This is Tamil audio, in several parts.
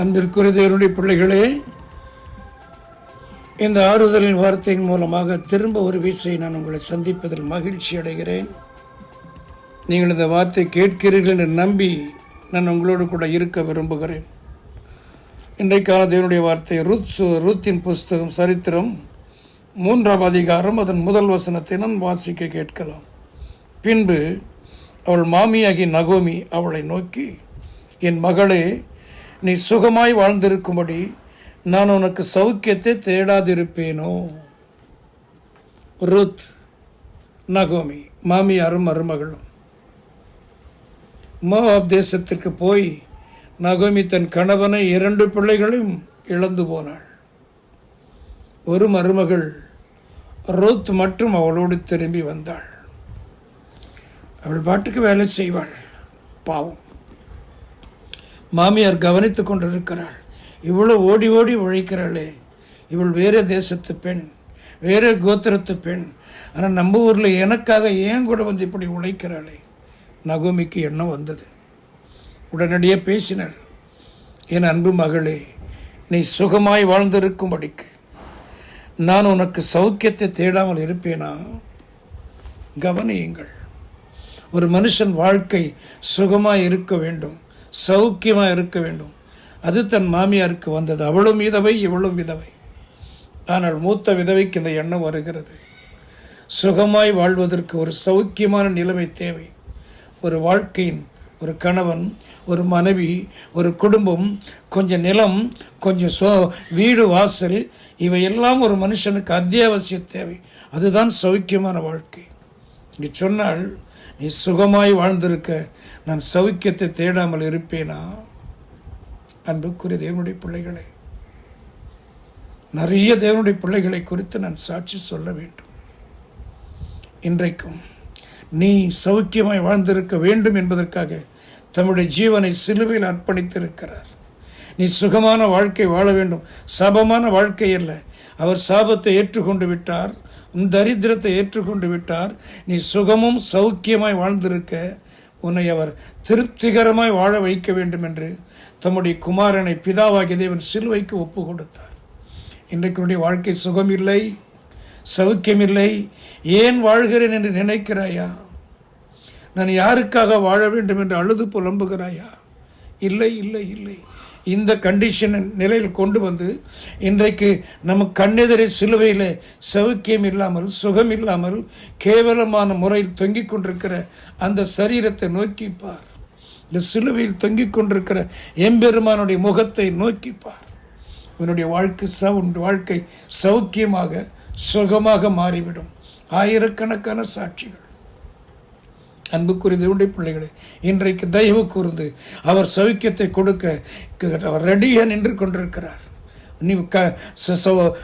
அன்பிற்குரிய தேவனுடைய பிள்ளைகளே இந்த ஆறுதலின் வார்த்தையின் மூலமாக திரும்ப ஒரு வீசை நான் உங்களை சந்திப்பதில் மகிழ்ச்சி அடைகிறேன். நீங்கள் இந்த வார்த்தை கேட்கிறீர்கள் என்று நம்பி நான் உங்களோடு கூட இருக்க விரும்புகிறேன். இன்றைக்கான தேவனுடைய வார்த்தை ருத் சு- புஸ்தகம் சரித்திரம் மூன்றாம் அதிகாரம் அதன் முதல் வசனத்தை நான் வாசிக்க கேட்கலாம். பின்பு அவள் மாமியாகி நகோமி அவளை நோக்கி என் மகளே நீ சுகமாய் வாழ்ந்திருக்கும்படி நான் உனக்கு சௌக்கியத்தை தேடாதிருப்பேனோ? ருத் நகோமி மாமியாரும் மருமகளும். மோவாப் தேசத்திற்கு போய் நகோமி தன் கணவனை இரண்டு பிள்ளைகளையும் இழந்து போனாள். ஒரு மருமகள் ருத் மற்றும் அவளோடு திரும்பி வந்தாள். அவள் பாட்டுக்கு வேலை செய்வாள். பாவம். மாமியார் கவனித்து கொண்டிருக்கிறாள். இவ்வளோ ஓடி ஓடி உழைக்கிறாளே. இவள் வேறு தேசத்து பெண் வேறு கோத்திரத்து பெண். ஆனால் நம்ம ஊரில் எனக்காக ஏன் கூட வந்து இப்படி உழைக்கிறாளே? நகோமிக்கு எண்ணம் வந்தது. உடனடியே பேசினாள். என் அன்பு மகளே நீ சுகமாய் வாழ்ந்திருக்கும்படிக்கு நான் உனக்கு சௌக்கியத்தை தேடாமல் இருப்பேனா? கவனியுங்கள். ஒரு மனுஷன் வாழ்க்கை சுகமாக இருக்க வேண்டும். சௌக்கியமாக இருக்க வேண்டும். அது தன் மாமியாருக்கு வந்தது. அவளும் விதவை இவளும் விதவை. ஆனால் மூத்த விதவைக்கு இந்த எண்ணம் வருகிறது. சுகமாய் வாழ்வதற்கு ஒரு சௌக்கியமான நிலைமை தேவை. ஒரு வாழ்க்கையின் ஒரு கணவன் ஒரு மனைவி ஒரு குடும்பம் கொஞ்சம் நிலம் கொஞ்சம் சோ வீடு வாசல் இவையெல்லாம் ஒரு மனுஷனுக்கு அத்தியாவசிய தேவை. அதுதான் சௌக்கியமான வாழ்க்கை. இங்கே சொன்னால் நீ சுகமாய் வாழ்ந்திருக்க. நான் சௌக்கியத்தை தேடாமல் இருப்பேனா? அன்புக்குரிய தேவனுடைய பிள்ளைகளை நிறைய தேவனுடைய பிள்ளைகளை குறித்து நான் சாட்சி சொல்ல வேண்டும். இன்றைக்கும் நீ சௌக்கியமாய் வாழ்ந்திருக்க வேண்டும் என்பதற்காக தம்முடைய ஜீவனை சிலுவையில் அர்ப்பணித்திருக்கிறார். நீ சுகமான வாழ்க்கை வாழ வேண்டும். சபமான வாழ்க்கை அல்ல. அவர் சாபத்தை ஏற்றுக்கொண்டு விட்டார். உன் தரித்திரத்தை ஏற்றுக்கொண்டு விட்டார். நீ சுகமும் சௌக்கியமாய் வாழ்ந்திருக்க உன்னை அவர் திருப்திகரமாய் வாழ வைக்க வேண்டும் என்று தம்முடைய குமாரனை பிதாவாகிய தேவன் சிலுவைக்கு ஒப்பு கொடுத்தார். இன்றைக்கு வாழ்க்கை சுகம் இல்லை சௌக்கியமில்லை. ஏன் வாழ்கிறேன் என்று நினைக்கிறாயா? நான் யாருக்காக வாழ வேண்டும் என்று அழுது புலம்புகிறாயா? இல்லை இல்லை இல்லை. இந்த கண்டிஷன் நிலையில் கொண்டு வந்து இன்றைக்கு நம்ம கண்ணெதிரே சிலுவையில் சவுக்கியம் இல்லாமல் சுகம் இல்லாமல் கேவலமான முறையில் தொங்கிக் கொண்டிருக்கிற அந்த சரீரத்தை நோக்கி பார். இந்த சிலுவையில் தொங்கிக் கொண்டிருக்கிற எம்பெருமானுடைய முகத்தை நோக்கி பார். உன்னுடைய வாழ்க்கை ச உன் வாழ்க்கை சௌக்கியமாக சுகமாக மாறிவிடும். ஆயிரக்கணக்கான சாட்சிகள். அன்புக்குரிய தேவனுடைய பிள்ளைகளே இன்றைக்கு தயவு கூர்ந்து அவர் சௌக்கியத்தை கொடுக்க க- அவர் ரெடியாக நின்று கொண்டிருக்கிறார். நீ க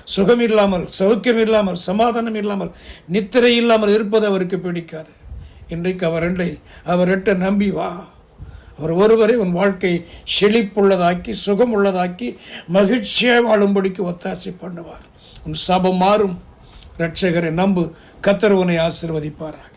சுகம் இல்லாமல் சௌக்கியம் இல்லாமல் சமாதானம் இல்லாமல் நித்திரை இல்லாமல் இருப்பது அவருக்கு பிடிக்காது. இன்றைக்கு அவர் ரெண்டை அவர்கிட்ட நம்பி வா. அவர் ஒருவரை உன் வாழ்க்கை செழிப்புள்ளதாக்கி சுகம் உள்ளதாக்கி மகிழ்ச்சியாக வாழும்படிக்கு ஒத்தாசை பண்ணுவார். உன் சாபம் மாறும். இரட்சகரை நம்பு கத்தர் உன்னை ஆசிர்வதிப்பாராக.